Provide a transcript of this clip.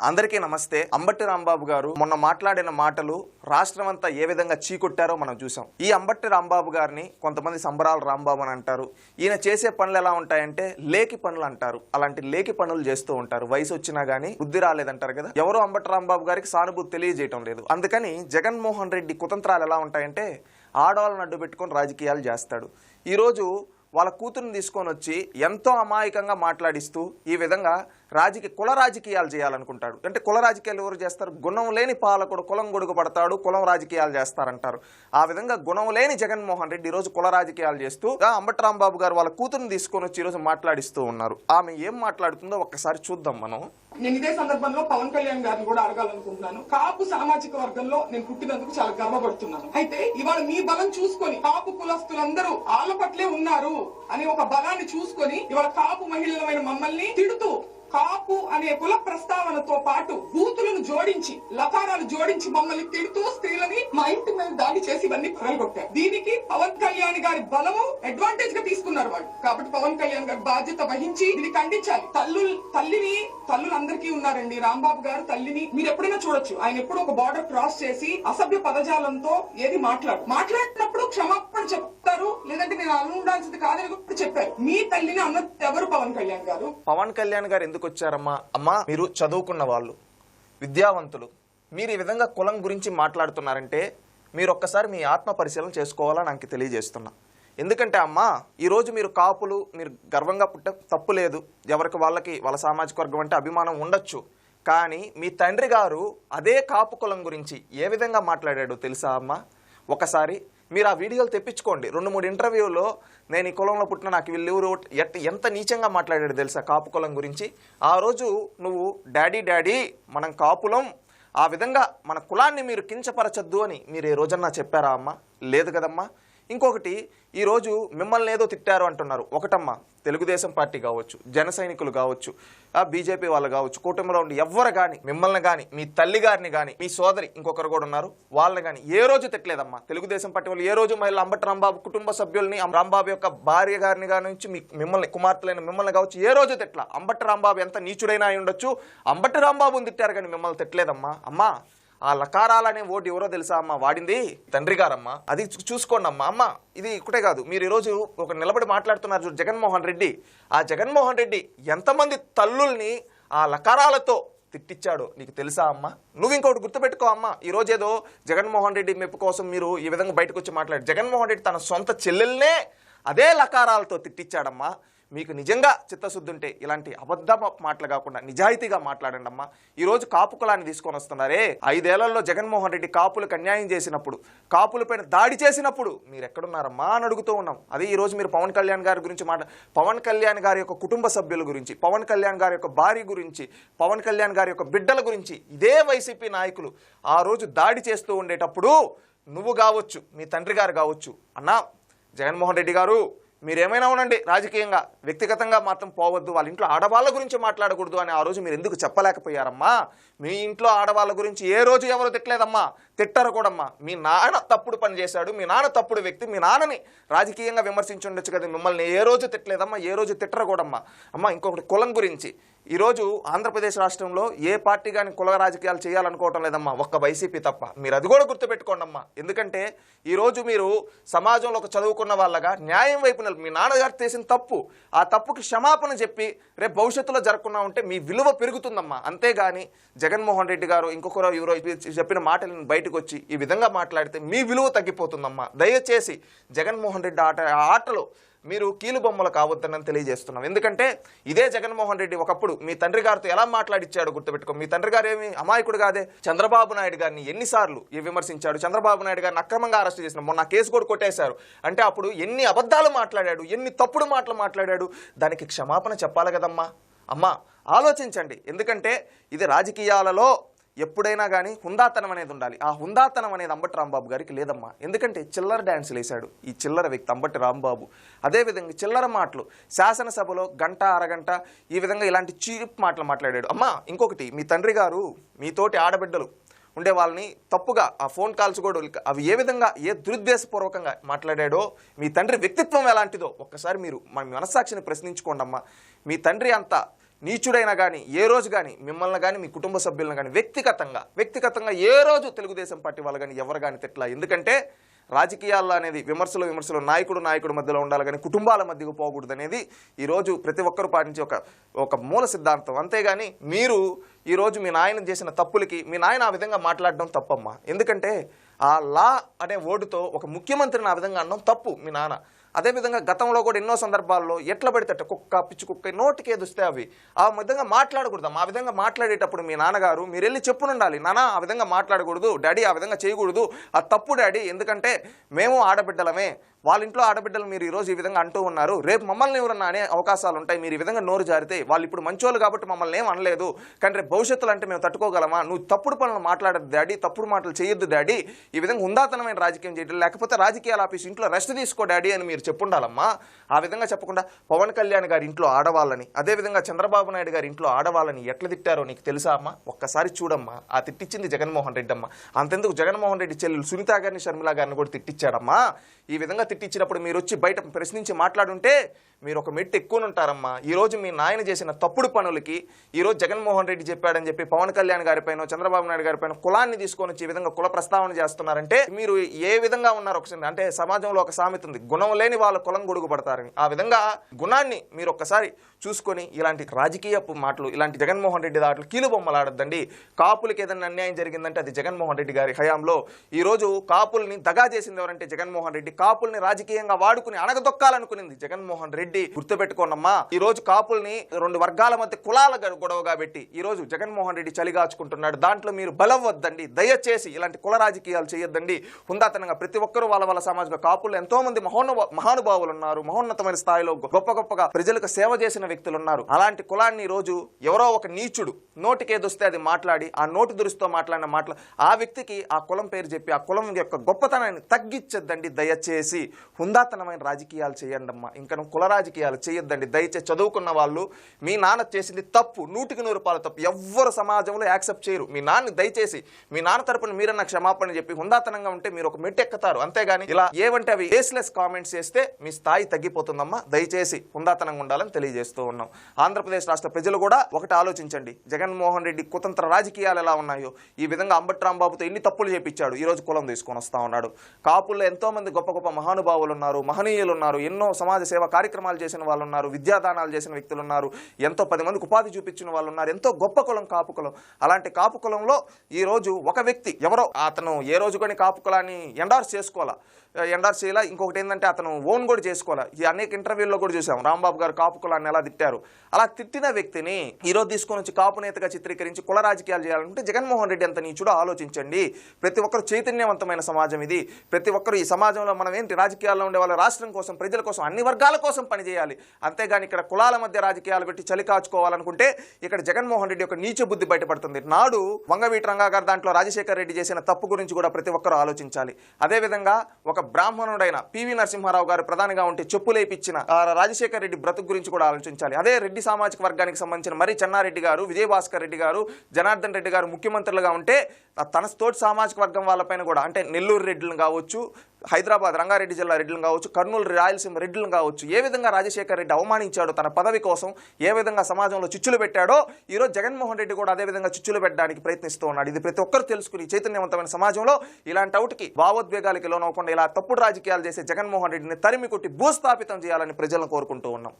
అందరికీ నమస్తే. అంబట్టి రాంబాబు గారు మొన్న మాట్లాడిన మాటలు రాష్ట్రం అంతా ఏ విధంగా చీకొట్టారో మనం చూసాం. ఈ అంబట్టి రాంబాబు గారిని కొంతమంది సంబరాల రాంబాబు అని అంటారు. ఈయన చేసే పనులు ఎలా ఉంటాయంటే లేకి పనులు అంటారు. అలాంటి లేకి పనులు చేస్తూ ఉంటారు. వయసు వచ్చినా గానీ బుద్ధి రాలేదంటారు కదా. ఎవరో అంబట్టి రాంబాబు గారికి సానుభూతి తెలియజేయటం లేదు. అందుకని జగన్మోహన్ రెడ్డి కుతంత్రాలు ఎలా ఉంటాయంటే ఆడవాళ్ళని అడ్డు పెట్టుకొని రాజకీయాలు చేస్తాడు. ఈరోజు వాళ్ళ కూతురుని తీసుకొని వచ్చి ఎంతో అమాయకంగా మాట్లాడిస్తూ ఈ విధంగా రాజకీయ కుల రాజకీయాలు చేయాలనుకుంటాడు. అంటే కుల రాజకీయాలు ఎవరు చేస్తారు? గుణం లేని పాలకుడు కులం గొడుగు పడతాడు కులం రాజకీయాలు చేస్తారంటారు. ఆ విధంగా గుణం లేని జగన్మోహన్ రెడ్డి ఈరోజు కుల రాజకీయాలు చేస్తూ అంబట్రాంబాబు గారు వాళ్ళ కూతురుని తీసుకొని వచ్చి ఈరోజు మాట్లాడిస్తూ ఉన్నారు. ఆమె ఏం మాట్లాడుతుందో ఒక్కసారి చూద్దాం మనం. నేను ఇదే సందర్భంలో పవన్ కళ్యాణ్ గారిని కూడా అడగాలనుకుంటున్నాను. కాపు సామాజిక వర్గంలో నేను పుట్టినందుకు చాలా గర్వపడుతున్నాను. అయితే ఇవాళ మీ బలం చూసుకొని కాపు కులస్తులందరూ ఆళ్ళ పట్లే ఉన్నారు అనే ఒక బలాన్ని చూసుకొని ఇవాళ కాపు మహిళలమైన మమ్మల్ని తిడుతూ కాపు అనే కుల ప్రస్తావనతో పాటు బూతులను జోడించి లకారాలు జోడించి మమ్మల్ని తిడుతూ స్త్రీలని మా ఇంటి మీద దాడి చేసి ఇవన్నీ పగలగొట్టారు. దీనికి పవన్ కళ్యాణ్ గారి బలము అడ్వాంటేజ్గా తీసుకున్నారు వాళ్ళు. కాబట్టి పవన్ కళ్యాణ్ గారి బాధ్యత వహించి ఇది ఖండించాలి. తల్లు తల్లిని తల్లులందరికీ ఉన్నారండి రాంబాబు గారు తల్లిని మీరు ఎప్పుడైనా చూడొచ్చు. ఆయన ఎప్పుడు ఒక బార్డర్ క్రాస్ చేసి అసభ్య పదజాలంతో ఏది మాట్లాడు మాట్లాడినప్పుడు క్షమాపణ చెప్తారు లేదంటే నేను అను ఉండాల్సింది కాదని కూడా చెప్పారు. మీ తల్లిని అమ్మ ఎవరు పవన్ కళ్యాణ్ గారు? పవన్ కళ్యాణ్ గారు ఎందుకు వచ్చారమ్మా? అమ్మా మీరు చదువుకున్న వాళ్ళు విద్యావంతులు మీరు ఈ విధంగా కులం గురించి మాట్లాడుతున్నారంటే మీరు ఒక్కసారి మీ ఆత్మ పరిశీలన చేసుకోవాలని నాకు తెలియజేస్తున్నా. ఎందుకంటే అమ్మా ఈరోజు మీరు కాపులు మీరు గర్వంగా పుట్ట తప్పు లేదు. ఎవరికి వాళ్ళకి వాళ్ళ సామాజిక వర్గం అంటే అభిమానం ఉండొచ్చు. కానీ మీ తండ్రి గారు అదే కాపు కులం గురించి ఏ విధంగా మాట్లాడాడో తెలుసా అమ్మా? ఒకసారి మీరు ఆ వీడియోలు తెప్పించుకోండి. రెండు మూడు ఇంటర్వ్యూలో నేను ఈ కులంలో పుట్టిన నాకు వీళ్ళు ఎట్ ఎంత నీచంగా మాట్లాడాడు తెలుసా కాపు కులం గురించి? ఆ రోజు నువ్వు డాడీ డాడీ మనం కాపులం ఆ విధంగా మన కులాన్ని మీరు కించపరచద్దు అని మీరు ఏ రోజన్నా చెప్పారా అమ్మా? లేదు కదమ్మా. ఇంకొకటి ఈరోజు మిమ్మల్ని ఏదో తిట్టారు అంటున్నారు. ఒకటమ్మా తెలుగుదేశం పార్టీ కావచ్చు జన సైనికులు కావచ్చు ఆ బీజేపీ వాళ్ళు కావచ్చు కూటమిలో ఉండి ఎవ్వరు కానీ మిమ్మల్ని కానీ మీ తల్లి గారిని కానీ మీ సోదరి ఇంకొకరు కూడా ఉన్నారు వాళ్ళని కానీ ఏ రోజు తిట్టలేదమ్మా? తెలుగుదేశం పార్టీ వాళ్ళు ఏ రోజు మళ్ళీ అంబటి రాంబాబు కుటుంబ సభ్యుల్ని రాంబాబు యొక్క భార్య గారిని కానీ నుంచి మీ మిమ్మల్ని కుమార్తెలైన మిమ్మల్ని కావచ్చు ఏ రోజు తిట్ల? అంబటి రాంబాబు ఎంత నీచుడైనా అయి ఉండొచ్చు అంబటి రాంబాబుని తిట్టారు కానీ మిమ్మల్ని తిట్టలేదమ్మా? అమ్మా ఆ లకారాలనే ఓటు ఎవరో తెలుసా అమ్మ? వాడింది తండ్రి గారమ్మ. అది చూసుకోండి అమ్మా అమ్మ ఇది ఇక్కడే కాదు. మీరు ఈరోజు ఒక నిలబడి మాట్లాడుతున్నారు చూడు జగన్మోహన్ రెడ్డి. ఆ జగన్మోహన్ రెడ్డి ఎంతమంది తల్లుల్ని ఆ లకారాలతో తిట్టిచ్చాడు నీకు తెలుసా అమ్మా? నువ్వు ఇంకోటి గుర్తుపెట్టుకో అమ్మా. ఈ రోజు ఏదో జగన్మోహన్ రెడ్డి మెప్పు కోసం మీరు ఈ విధంగా బయటకు వచ్చి మాట్లాడారు. జగన్మోహన్ రెడ్డి తన సొంత చెల్లెల్నే అదే లకారాలతో తిట్టిచ్చాడమ్మా. మీకు నిజంగా చిత్తశుద్ధి ఉంటే ఇలాంటి అబద్ధ మాటలు కాకుండా నిజాయితీగా మాట్లాడండి అమ్మా. ఈరోజు కాపు కులాన్ని తీసుకొని వస్తున్నారే. ఐదేళ్ళలో జగన్మోహన్ రెడ్డి కాపులకు అన్యాయం చేసినప్పుడు కాపులపైన దాడి చేసినప్పుడు మీరు ఎక్కడున్నారమ్మా అని అడుగుతూ ఉన్నాం. అదే ఈరోజు మీరు పవన్ కళ్యాణ్ గారి గురించి మాట పవన్ కళ్యాణ్ గారి యొక్క కుటుంబ సభ్యుల గురించి పవన్ కళ్యాణ్ గారి యొక్క భార్య గురించి పవన్ కళ్యాణ్ గారి యొక్క బిడ్డల గురించి ఇదే వైసీపీ నాయకులు ఆ రోజు దాడి చేస్తూ ఉండేటప్పుడు నువ్వు కావచ్చు మీ తండ్రి గారు కావచ్చు అన్నా జగన్మోహన్ రెడ్డి గారు మీరేమైనా ఉండండి రాజకీయంగా వ్యక్తిగతంగా మాత్రం పోవద్దు వాళ్ళ ఇంట్లో ఆడవాళ్ళ గురించి మాట్లాడకూడదు అని ఆ రోజు మీరు ఎందుకు చెప్పలేకపోయారమ్మా? మీ ఇంట్లో ఆడవాళ్ళ గురించి ఏ రోజు ఎవరు తిట్టలేదమ్మా? తిట్టరు కూడమ్మా. మీ నాన్న తప్పుడు పని చేశాడు మీ నాన్న తప్పుడు వ్యక్తి మీ నాన్నని రాజకీయంగా విమర్శించి ఉండొచ్చు కదా మిమ్మల్ని ఏ రోజు తిట్టలేదమ్మా ఏ రోజు తిట్టరు కూడమ్మా. అమ్మా ఇంకొకటి కులం గురించి. ఈరోజు ఆంధ్రప్రదేశ్ రాష్ట్రంలో ఏ పార్టీ కానీ కుల రాజకీయాలు చేయాలనుకోవటం లేదమ్మా. ఒక్క వైసీపీ తప్ప. మీరు అది కూడా గుర్తుపెట్టుకోండి అమ్మా ఎందుకంటే ఈరోజు మీరు సమాజంలో ఒక చదువుకున్న వాళ్ళగా న్యాయం వైపు మీ నాన్నగారు చేసిన తప్పు. ఆ తప్పుకి క్షమాపణ చెప్పి రేపు భవిష్యత్తులో జరగకుండా ఉంటే మీ విలువ పెరుగుతుందమ్మా. అంతేగాని జగన్మోహన్ రెడ్డి గారు ఇంకొకరు ఎవరో చెప్పిన మాటలను బయటకు వచ్చి ఈ విధంగా మాట్లాడితే మీ విలువ తగ్గిపోతుందమ్మా. దయచేసి జగన్మోహన్ రెడ్డి ఆట ఆటలు ఆటలో మీరు కీలు బొమ్మలు కావద్దని తెలియజేస్తున్నాం. ఎందుకంటే ఇదే జగన్మోహన్ రెడ్డి ఒకప్పుడు మీ తండ్రి గారితో ఎలా మాట్లాడిచ్చాడో గుర్తుపెట్టుకో. మీ తండ్రి గారు ఏమి అమాయకుడు కాదే? చంద్రబాబు నాయుడు గారిని ఎన్నిసార్లు విమర్శించాడు? చంద్రబాబు నాయుడు గారిని అక్రమంగా అరెస్ట్ చేసిన మొన్న కేసు కూడా కొట్టేశారు. అంటే అప్పుడు ఎన్ని అబద్ధాలు మాట్లాడాడు? ఎన్ని తప్పుడు మాటలు మాట్లాడాడు? దానికి క్షమాపణ చెప్పాలి కదమ్మా. అమ్మా ఆలోచించండి. ఎందుకంటే ఇది రాజకీయాలలో ఎప్పుడైనా కానీ హుందాతనం అనేది ఉండాలి. ఆ హుందాతనం అనేది అంబటి రాంబాబు గారికి లేదమ్మా. ఎందుకంటే చిల్లర డ్యాన్సులు వేశాడు ఈ చిల్లర వ్యక్తి అంబటి రాంబాబు. అదేవిధంగా చిల్లర మాటలు శాసనసభలో గంట అరగంట ఈ విధంగా ఇలాంటి చీప్ మాటలు మాట్లాడాడు. అమ్మా ఇంకొకటి మీ తండ్రి గారు మీతోటి ఆడబిడ్డలు ఉండే వాళ్ళని తప్పుగా ఆ ఫోన్ కాల్స్ కూడా అవి ఏ విధంగా ఏ దురుద్దేశపూర్వకంగా మాట్లాడాడో మీ తండ్రి వ్యక్తిత్వం ఎలాంటిదో ఒక్కసారి మీరు మన మనస్సాక్షిని ప్రశ్నించుకోండి అమ్మా మీ తండ్రి అంత నీచుడైనా కానీ ఏ రోజు కానీ మిమ్మల్ని కానీ మీ కుటుంబ సభ్యులను కానీ వ్యక్తిగతంగా వ్యక్తిగతంగా ఏ రోజు తెలుగుదేశం పార్టీ వాళ్ళు కానీ ఎవరు కానీ తిట్లా ఎందుకంటే రాజకీయాల్లో అనేది విమర్శలు విమర్శలు నాయకుడు నాయకుడు మధ్యలో ఉండాలి కానీ కుటుంబాల మధ్యకు పోకూడదు అనేది ఈరోజు ప్రతి ఒక్కరు పాటించే ఒక ఒక మూల సిద్ధాంతం. అంతేగాని మీరు ఈరోజు మీ నాయన చేసిన తప్పులకి మీ నాయన ఆ విధంగా మాట్లాడడం తప్పమ్మా. ఎందుకంటే ఆ లా అనే ఓటుతో ఒక ముఖ్యమంత్రిని ఆ విధంగా అనడం తప్పు మీ నాన్న. అదేవిధంగా గతంలో కూడా ఎన్నో సందర్భాల్లో ఎట్లా పడితే కుక్క పిచ్చి కుక్క నోటికి ఏదుస్తే అవి. ఆ విధంగా మాట్లాడకూడదు. ఆ విధంగా మాట్లాడేటప్పుడు మీ నాన్నగారు మీరు వెళ్ళి చెప్పునుండాలి. నాన్న ఆ విధంగా మాట్లాడకూడదు. డాడీ ఆ విధంగా చేయకూడదు. ఆ తప్పు డాడీ. ఎందుకంటే మేము ఆడబిడ్డలమే. వాళ్ళ ఇంట్లో ఆడబిడ్డలు మీరు ఈరోజు ఈ విధంగా అంటూ ఉన్నారు. రేపు మమ్మల్ని ఎవరన్నా అనే అవకాశాలు ఉంటాయి మీరు ఈ విధంగా నోరు జారితే వాళ్ళు ఇప్పుడు మంచోళ్ళు కాబట్టి మమ్మల్ని ఏం అనలేదు. కానీ రేపు భవిష్యత్తులో అంటే మేము తట్టుకోగలమా? నువ్వు తప్పుడు పనులు మాట్లాడద్దు డాడీ తప్పుడు మాటలు చేయొద్దు డాడీ. ఈ విధంగా ఉందాతనమైన రాజకీయం చేయడం లేకపోతే రాజకీయాల ఆఫీస్ ఇంట్లో రెస్ట్ తీసుకో డాడీ అని మీరు చెప్పుండాలమ్మా. ఆ విధంగా చెప్పకుండా పవన్ కళ్యాణ్ గారి ఇంట్లో ఆడవాళ్ళని అదేవిధంగా చంద్రబాబు నాయుడు గారి ఇంట్లో ఆడవాళ్ళని ఎట్లా తిట్టారో నీకు తెలుసా అమ్మా? ఒక్కసారి చూడమ్మా. ఆ తిట్టించింది జగన్మోహన్ రెడ్డి అమ్మ. అంతెందుకు? జగన్మోహన్ రెడ్డి చెల్లెలు సునీత గారిని షర్మిల గారిని కూడా తిట్టించాడమ్మా. ఈ విధంగా తిట్టించినప్పుడు మీరు వచ్చి బయట ప్రశ్నించి మాట్లాడుంటే మీరు ఒక మెట్టు ఎక్కువ ఉంటారమ్మా ఈరోజు మీ నాయన చేసిన తప్పుడు పనులకి ఈ రోజు జగన్మోహన్ రెడ్డి చెప్పాడని చెప్పి పవన్ కళ్యాణ్ గారిపైన చంద్రబాబు నాయుడు గారిపైన కులాన్ని తీసుకొని వచ్చి ఈ విధంగా కుల ప్రస్తావన చేస్తున్నారంటే మీరు ఏ విధంగా ఉన్నారు ఒకసారి అంటే సమాజంలో ఒక సామెత ఉంది గుణం లేని వాళ్ళ కులం గొడుగుపడతారని. ఆ విధంగా గుణాన్ని మీరు ఒక్కసారి చూసుకొని ఇలాంటి రాజకీయపు మాటలు ఇలాంటి జగన్మోహన్ రెడ్డి దాటలు కీలు బొమ్మలాడద్దండి. కాపులకి ఏదైనా అన్యాయం జరిగిందంటే అది జగన్మోహన్ రెడ్డి గారి హయాంలో. ఈ రోజు కాపుల్ని దగా చేసింది ఎవరంటే జగన్మోహన్ రెడ్డి. కాపుల్ని రాజకీయంగా వాడుకుని అణగదొక్కాలనుకునింది జగన్మోహన్ రెడ్డి. గుర్తుపెట్టుకోనమ్మా ఈ రోజు కాపుల్ని రెండు వర్గాల మధ్య కులాల గొడవగా పెట్టి ఈ రోజు జగన్మోహన్ రెడ్డి చలిగాచుకుంటున్నాడు. దాంట్లో మీరు బలం వద్దండి దయచేసి ఇలాంటి కుల రాజకీయాలు చేయొద్దండి. హుందాతనంగా ప్రతి ఒక్కరూ వాళ్ళ వాళ్ళ సమాజంలో కాపులు ఎంతో మంది మహోన్నవ మహానుభావులు ఉన్నారు మహోన్నతమైన స్థాయిలో గొప్ప గొప్పగా ప్రజలకు సేవ చేసిన వ్యక్తులు ఉన్నారు అలాంటి కులాన్ని ఈ రోజు ఎవరో ఒక నీచుడు నోటికేదొస్తే అది మాట్లాడి ఆ నోటి దురుస్తో మాట్లాడిన మాటలు ఆ వ్యక్తికి ఆ కులం పేరు చెప్పి ఆ కులం యొక్క గొప్పతనాన్ని తగ్గించద్దండి దయచేసి. హుందాతనమైన రాజకీయాలు చేయండి అమ్మా ఇంకా కుల రాజకీయాలు చేయొద్దండి. దయచేసి చదువుకున్న వాళ్ళు మీ నాన్న చేసింది తప్పు నూటికి నూరు రూపాయలు తప్పు ఎవ్వరు సమాజంలో యాక్సెప్ట్ చేయరు. మీ నాన్న దయచేసి మీ నాన్న తరపున మీరన్న క్షమాపణ చెప్పి హుందాతనంగా ఉంటే మీరు ఒక మెట్టు ఎక్కుతారు అంతేగాని ఇలా ఏవంటే అవి బేస్లెస్ కామెంట్స్ చేస్తే మీ స్థాయి తగ్గిపోతుందమ్మా. దయచేసి హుందాతనంగా ఉండాలని తెలియజేస్తూ ఉన్నాం. ఆంధ్రప్రదేశ్ రాష్ట్ర ప్రజలు కూడా ఒకటి ఆలోచించండి. జగన్ జగన్మోహన్ రెడ్డి కుతంత్ర రాజకీయాలు ఎలా ఉన్నాయో ఈ విధంగా అంబట్రాంబాబుతో ఎన్ని తప్పులు చేపించాడు ఈరోజు కులం తీసుకొని వస్తా ఉన్నాడు. కాపుల్లో ఎంతో మంది గొప్ప గొప్ప మహానుభావులు ఉన్నారు మహనీయులు ఉన్నారు ఎన్నో సమాజ సేవ కార్యక్రమాలు చేసిన వాళ్ళు ఉన్నారు విద్యాదానాలు చేసిన వ్యక్తులు ఉన్నారు ఎంతో పది మందికి ఉపాధి చూపించిన వాళ్ళు ఉన్నారు ఎంతో గొప్ప కులం కాపు కులం. అలాంటి కాపు కులంలో ఈరోజు ఒక వ్యక్తి ఎవరో అతను ఏ రోజు కానీ కాపు కులాన్ని ఎండార్స్ చేసుకోవాలా? ఎండార్స్ చేయాలా? ఇంకొకటి ఏంటంటే అతను ఓన్ కూడా చేసుకోవాలా? ఈ అనేక ఇంటర్వ్యూల్లో కూడా చూసాం రాంబాబు గారు కాపు కులాన్ని ఎలా తిట్టారు? అలా తిట్టిన వ్యక్తిని ఈరోజు తీసుకొని వచ్చి కాపు నేతగా చిత్రీకరించి కుల రాజకీయాలు చేయాలంటే జగన్మోహన్ రెడ్డి అంత నీచుడో ఆలోచించండి. ప్రతి ఒక్కరు చైతన్యవంతమైన సమాజం ఇది. ప్రతి ఒక్కరు ఈ సమాజంలో మనం ఏంటి రాజకీయాల్లో ఉండే వాళ్ళ రాష్ట్రం కోసం ప్రజల కోసం అన్ని వర్గాల కోసం పనిచేయాలి అంతేగాని ఇక్కడ కులాల మధ్య రాజకీయాలు పెట్టి చలి కాచుకోవాలనుకుంటే ఇక్కడ జగన్మోహన్ రెడ్డి యొక్క నీచ బుద్ధి బయటపడుతుంది. నాడు వంగవీటి రంగా గారు దాంట్లో రాజశేఖర్ రెడ్డి చేసిన తప్పు గురించి కూడా ప్రతి ఒక్కరూ ఆలోచించాలి. అదేవిధంగా ఒక బ్రాహ్మణుడైన పివి నరసింహారావు గారు ప్రధానిగా ఉంటే చెప్పులేపిచ్చిన రాజశేఖర రాజశేఖర్ రెడ్డి బ్రతుకు గురించి కూడా ఆలోచించాలి. అదే రెడ్డి సామాజిక వర్గానికి సంబంధించిన మరి చెన్నారెడ్డి గారు భాస్కర్ రెడ్డి గారు జనార్దన్ రెడ్డి గారు ముఖ్యమంత్రులుగా ఉంటే తన తోటి సామాజిక వర్గం వాళ్ళపైన కూడా అంటే నెల్లూరు రెడ్డిలను కావచ్చు హైదరాబాద్ రంగారెడ్డి జిల్లా రెడ్డిలను కావచ్చు కర్నూలు రాయలసీమ రెడ్డిలను కావచ్చు ఏ విధంగా రాజశేఖర్ రెడ్డి అవమానించాడో తన పదవి కోసం ఏ విధంగా సమాజంలో చిచ్చులు పెట్టాడో ఈరోజు జగన్మోహన్ రెడ్డి కూడా అదే విధంగా చిచ్చులు పెట్టడానికి ప్రయత్నిస్తూ ఉన్నాడు. ఇది ప్రతి ఒక్కరు తెలుసుకుని చైతన్యవంతమైన సమాజంలో ఇలాంటి అవుట్కి భావోద్వేగాలకి లోనవ్వకుండా ఇలా తప్పుడు రాజకీయాలు చేసే జగన్మోహన్ రెడ్డిని తరిమి కొట్టి భూస్థాపితం చేయాలని ప్రజలను కోరుకుంటూ ఉన్నాం.